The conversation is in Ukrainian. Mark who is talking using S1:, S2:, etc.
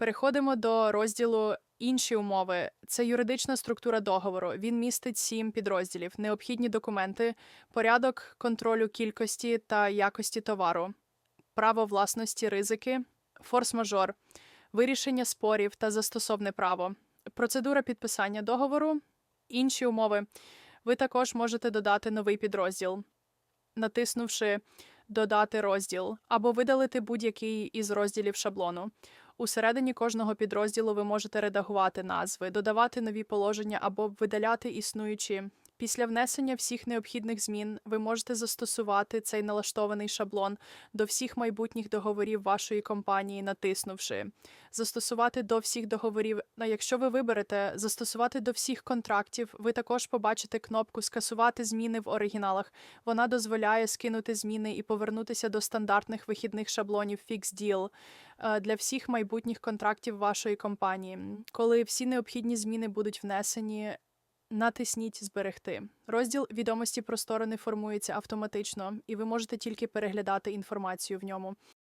S1: Переходимо до розділу інші умови. Це юридична структура договору. Він містить сім підрозділів, необхідні документи, порядок контролю кількості та якості товару, право власності, ризики, форс-мажор, вирішення спорів та застосовне право, процедура підписання договору, інші умови. Ви також можете додати новий підрозділ, натиснувши Додати розділ або видалити будь-який із розділів шаблону. Усередині кожного підрозділу ви можете редагувати назви, додавати нові положення або видаляти існуючі. Після внесення всіх необхідних змін ви можете застосувати цей налаштований шаблон до всіх майбутніх договорів вашої компанії, натиснувши застосувати до всіх договорів. А якщо ви виберете застосувати до всіх контрактів, ви також побачите кнопку Скасувати зміни в оригіналах. Вона дозволяє скинути зміни і повернутися до стандартних вихідних шаблонів Fix Deal е, для всіх майбутніх контрактів вашої компанії. Коли всі необхідні зміни будуть внесені, натисніть Зберегти. Розділ відомості про сторони формується автоматично, і ви можете тільки переглядати інформацію в ньому.